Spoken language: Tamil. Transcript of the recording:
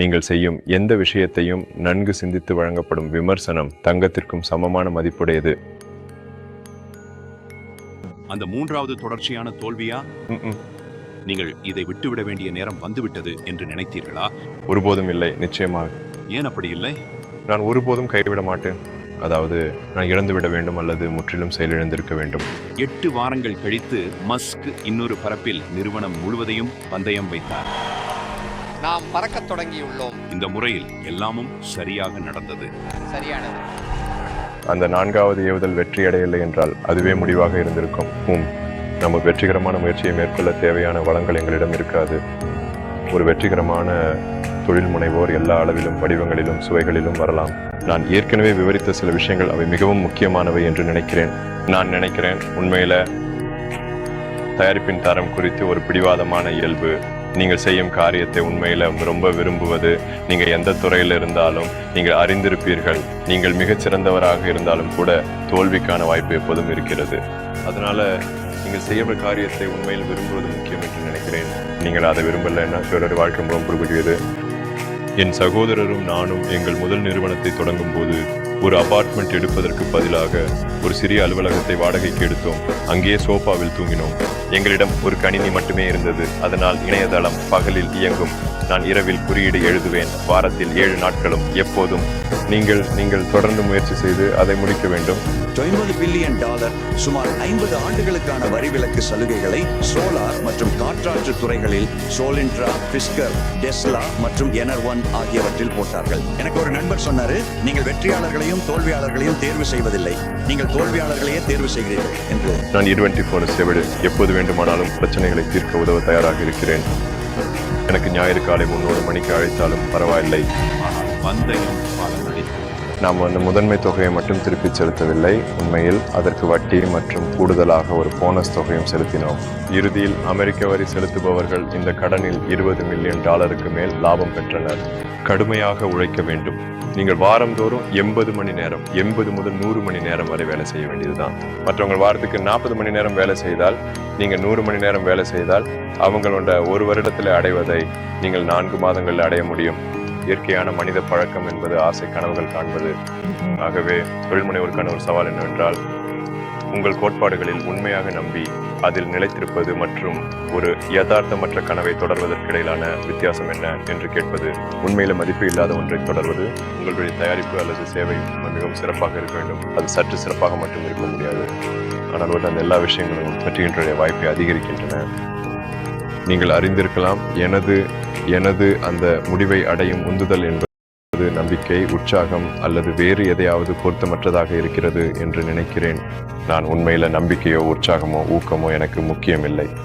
நீங்கள் செய்யும் எந்த விஷயத்தையும் நன்கு சிந்தித்து வழங்கப்படும் விமர்சனம் தங்கத்திற்கும் சமமான மதிப்புடையது. அந்த மூன்றாவது தொடர்ச்சியான தோல்வியா. நீங்கள் இதை விட்டுவிட வேண்டிய நேரம் வந்துவிட்டது என்று நினைத்தீர்களா? ஒருபோதும் இல்லை நிச்சயமாக. ஏன் அப்படி இல்லை? நான் ஒருபோதும் கைவிட மாட்டேன். அதாவது நான் இழந்துவிட வேண்டும் அல்லது முற்றிலும் செயலிழந்திருக்க வேண்டும். எட்டு வாரங்கள் கழித்து மஸ்க் இன்னொரு பரப்பில் நிறுவனம் முழுவதையும் பந்தயம் வைத்தார். நாம் பறக்கத் தொடங்கியுள்ளோம். இந்த முறையில் எல்லாமும் சரியாக நடந்தது. சரியானது. அந்த நான்காவது ஏவுதல் வெற்றியடையவில்லை என்றால் அதுவே முடிவாக இருந்திருக்கும். ம் நம்ம வெற்றிகரமான முயற்சியை மேற்கொள்ள தேவையான வளங்கள் எங்களிடம் இருக்காது. ஒரு வெற்றிகரமான தொழில் முனைவோர் எல்லா அளவிலும் வடிவங்களிலும் சுவைகளிலும் வரலாம். நான் ஏற்கனவே விவரித்த சில விஷயங்கள் அவை மிகவும் முக்கியமானவை என்று நினைக்கிறேன். நான் நினைக்கிறேன் உண்மையில தயாரிப்பின் தரம் குறித்து ஒரு பிடிவாதமான இயல்பு. நீங்கள் செய்யும் காரியத்தை உண்மையில் ரொம்ப விரும்புவது. நீங்கள் எந்த துறையில் இருந்தாலும் நீங்கள் அறிந்திருப்பீர்கள். நீங்கள் மிகச்சிறந்தவராக இருந்தாலும் கூட தோல்விக்கான வாய்ப்பு எப்போதும் இருக்கிறது. அதனால் நீங்கள் செய்யும் காரியத்தை உண்மையில் விரும்புவது முக்கியம் என்று நினைக்கிறேன். நீங்கள் அதை விரும்பலைன்னா சிலர் வாழ்க்கை மூலம் புரிகிறது என் சகோதரரும் நானும் எங்கள் முதல் நிறுவனத்தை தொடங்கும் போது ஒரு அபார்ட்மெண்ட் எடுப்பதற்கு பதிலாக ஒரு சிறிய அலுவலகத்தை வாடகைக்கு எடுத்தோம். அங்கேயே சோஃபாவில் தூங்கினோம். எங்களிடம் ஒரு கணினி மட்டுமே இருந்தது. அதனால் இணையதளம் பகலில் இயங்கும். நான் இரவில் குறியீடு எழுதுவேன். வாரத்தில் ஏழு நாட்களும். எப்போதும் நீங்கள் நீங்கள் தொடர்ந்து முயற்சி செய்து அதை முடிக்க வேண்டும். ஐம்பது பில்லியன் டாலர் சுமார் ஐம்பது ஆண்டுகளுக்கான வரி விலக்கு சலுகைகளை சோலார் மற்றும் காற்றாற்று துறைகளில் சோலின்ட்ரா பிஸ்கர் டெஸ்லா மற்றும் எனர் ஒன் ஆகியவற்றில் போட்டார்கள். எனக்கு ஒரு நண்பர் சொன்னாரு நீங்கள் வெற்றியாளர்களையும் தோல்வியாளர்களையும் தேர்வு செய்வதில்லை. நீங்கள் தோல்வியாளர்களையே தேர்வு செய்கிறீர்கள் என்று. நான் டுவெண்ட்டி போன செவிடு. எப்போது வேண்டுமானாலும் பிரச்சனைகளை தீர்க்க உதவ தயாராக இருக்கிறேன். எனக்கு ஞாயிறு காலை முன்னூறு மணிக்கு அழைத்தாலும் பரவாயில்லை. நாம் அந்த முதன்மை தொகையை மட்டும் திருப்பிச் செலுத்தவில்லை. உண்மையில் அதற்கு வட்டி மற்றும் கூடுதலாக ஒரு போனஸ் தொகையும் செலுத்தினோம். இறுதியில் அமெரிக்க வரி செலுத்துபவர்கள் இந்த கடனில் இருபது மில்லியன் டாலருக்கு மேல் லாபம் பெற்றனர். கடுமையாக உழைக்க வேண்டும். நீங்கள் வாரந்தோறும் எண்பது மணி நேரம் எண்பது முதல் நூறு மணி நேரம் வரை வேலை செய்ய வேண்டியதுதான். மற்றவங்க வாரத்துக்கு நாற்பது மணி நேரம் வேலை செய்தால் நீங்கள் நூறு மணி நேரம் வேலை செய்தால் அவங்களோட ஒரு வருடத்தில் அடைவதை நீங்கள் நான்கு மாதங்களில் அடைய முடியும். இயற்கையான மனித பழக்கம் என்பது ஆசை கனவுகள் காண்பது. ஆகவே தொழில் முனைவோருக்கான ஒரு சவால் என்னவென்றால் உங்கள் கோட்பாடுகளில் உண்மையாக நம்பி அதில் நிலைத்திருப்பது மற்றும் ஒரு யதார்த்தமற்ற கனவை தொடர்வதற்கு இடையிலான வித்தியாசம் என்ன என்று கேட்பது உண்மையில மதிப்பு இல்லாத ஒன்றை தொடர்வது உங்களுடைய தயாரிப்பு அல்லது சேவை மிகவும் சிறப்பாக இருக்க வேண்டும். அது சற்று சிறப்பாக மட்டும் இருக்க முடியாது. ஆனால் வந்து அந்த எல்லா விஷயங்களும் வெற்றியினுடைய வாய்ப்பை அதிகரிக்கின்றன. நீங்கள் அறிந்திருக்கலாம் எனது எனது அந்த முடிவை அடையும் உந்துதல் என்பது நம்பிக்கை உற்சாகம் அல்லது வேறு எதையாவது பொருத்தமற்றதாக இருக்கிறது என்று நினைக்கிறேன். நான் உண்மையில நம்பிக்கையோ உற்சாகமோ ஊக்கமோ எனக்கு முக்கியமில்லை.